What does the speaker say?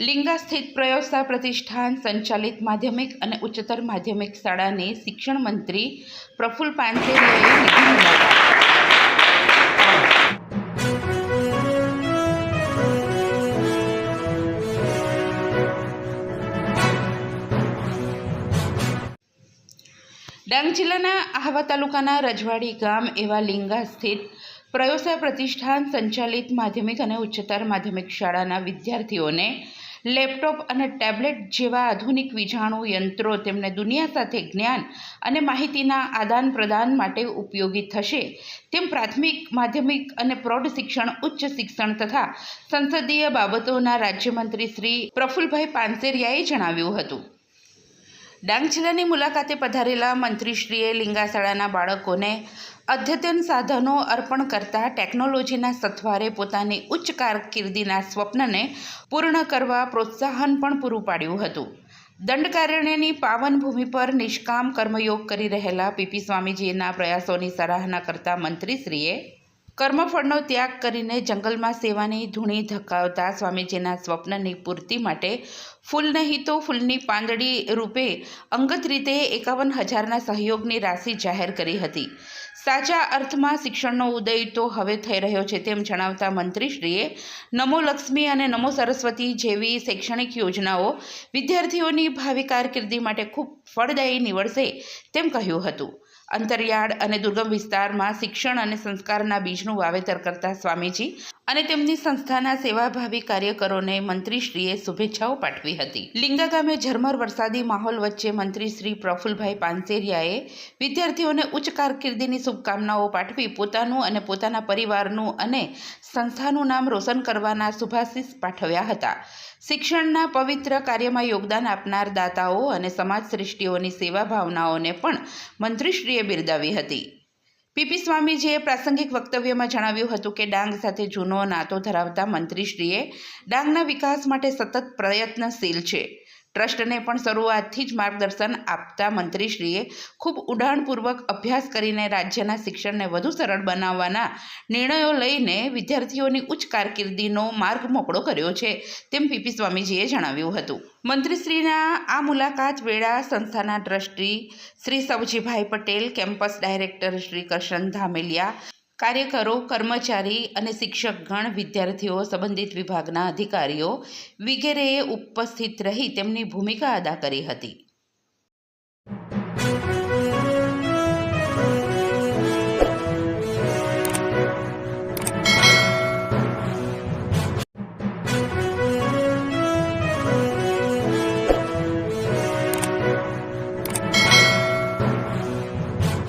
લિંગા સ્થિત પ્રયોગશા પ્રતિષ્ઠાન સંચાલિત માધ્યમિક અને ઉચ્ચતર માધ્યમિક શાળાની શિક્ષણ મંત્રી પ્રફુલ્લ પાંચેરિયાએ ડાંગ જિલ્લાના આહવા તાલુકાના રજવાડી ગામ એવા લિંગા સ્થિત પ્રયોસા પ્રતિષ્ઠાન સંચાલિત માધ્યમિક અને ઉચ્ચતર માધ્યમિક શાળાના વિદ્યાર્થીઓને લેપટોપ અને ટેબ્લેટ જેવા આધુનિક વીજાણુ યંત્રો તેમને દુનિયા સાથે જ્ઞાન અને માહિતીના આદાન પ્રદાન માટે ઉપયોગી થશે. તેમ પ્રાથમિક, માધ્યમિક અને પ્રૌઢ શિક્ષણ, ઉચ્ચ શિક્ષણ તથા સંસદીય બાબતોના રાજ્યમંત્રી શ્રી પ્રફુલભાઈ પાનસેરિયાએ જણાવ્યું હતું. ડાંગ જિલ્લાની મુલાકાતે પધારેલા મંત્રીશ્રીએ લિંગાશાળાના બાળકોને અદ્યતન સાધનો અર્પણ કરતા ટેકનોલોજીના સથવારે પોતાની ઉચ્ચ કારકિર્દીના સ્વપ્નને પૂર્ણ કરવા પ્રોત્સાહન પણ પૂરું પાડ્યું હતું. દંડકારણ્યની પાવન ભૂમિ પર નિષ્કામ કર્મયોગ કરી રહેલા પીપી સ્વામીજીના પ્રયાસોની સરાહના કરતા મંત્રીશ્રીએ કર્મફળનો ત્યાગ કરીને જંગલમાં સેવાની ધૂણી ધકાવતા સ્વામીજીના સ્વપ્નની પૂર્તિ માટે ફૂલ નહીં તો ફૂલની પાંદડી રૂપે અંગત રીતે એકાવન હજારના સહયોગની રાશિ જાહેર કરી હતી. સાચા અર્થમાં શિક્ષણનો ઉદય તો હવે થઈ રહ્યો છે તેમ જણાવતા મંત્રીશ્રીએ નમો લક્ષ્મી અને નમો સરસ્વતી જેવી શૈક્ષણિક યોજનાઓ વિદ્યાર્થીઓની ભાવિ કારકિર્દી માટે ખૂબ ફળદાયી નીવડશે તેમ કહ્યું હતું. અંતરિયાળ અને દુર્ગમ વિસ્તારમાં શિક્ષણ અને સંસ્કારના બીજનું વાવેતર કરતા સ્વામીજી અને તેમની સંસ્થાના સેવાભાવી કાર્યકરોને મંત્રીશ્રીએ શુભેચ્છાઓ પાઠવી હતી. લિંગા ગામે ઝરમર વરસાદી માહોલ વચ્ચે મંત્રી શ્રી પ્રફુલભાઈ પાનસેરિયાએ વિદ્યાર્થીઓને ઉચ્ચ કારકિર્દીની શુભકામનાઓ પાઠવી પોતાનું અને પોતાના પરિવારનું અને સંસ્થાનું નામ રોશન કરવાના શુભાશીષ પાઠવ્યા હતા. શિક્ષણના પવિત્ર કાર્યમાં યોગદાન આપનાર દાતાઓ અને સમાજ સૃષ્ટિઓની સેવા ભાવનાઓને પણ મંત્રીશ્રીએ બિરદાવી હતી. પીપી સ્વામીજીએ પ્રાસંગિક વક્તવ્યમાં જણાવ્યું હતું કે ડાંગ સાથે જૂનો નાતો ધરાવતા મંત્રીશ્રીએ ડાંગના વિકાસ માટે સતત પ્રયત્નશીલ છે. ટ્રસ્ટને પણ શરૂઆતથી જ માર્ગદર્શન આપતા મંત્રીશ્રીએ ખૂબ ઉડાણપૂર્વક અભ્યાસ કરીને રાજ્યના શિક્ષણને વધુ સરળ બનાવવાના નિર્ણયો લઈને વિદ્યાર્થીઓની ઉચ્ચ કારકિર્દીનો માર્ગ મોકળો કર્યો છે, તેમ પીપી સ્વામીજીએ જણાવ્યું હતું. મંત્રીશ્રીના આ મુલાકાત વેળા સંસ્થાના trustee Shri Savjibhai Patel, campus director Shri Karshan Dhameliya કાર્યકરો, કર્મચારી અને શિક્ષકગણ, વિદ્યાર્થીઓ, સંબંધિત વિભાગના અધિકારીઓ વિગેરેએ ઉપસ્થિત રહી તેમની ભૂમિકા અદા કરી હતી.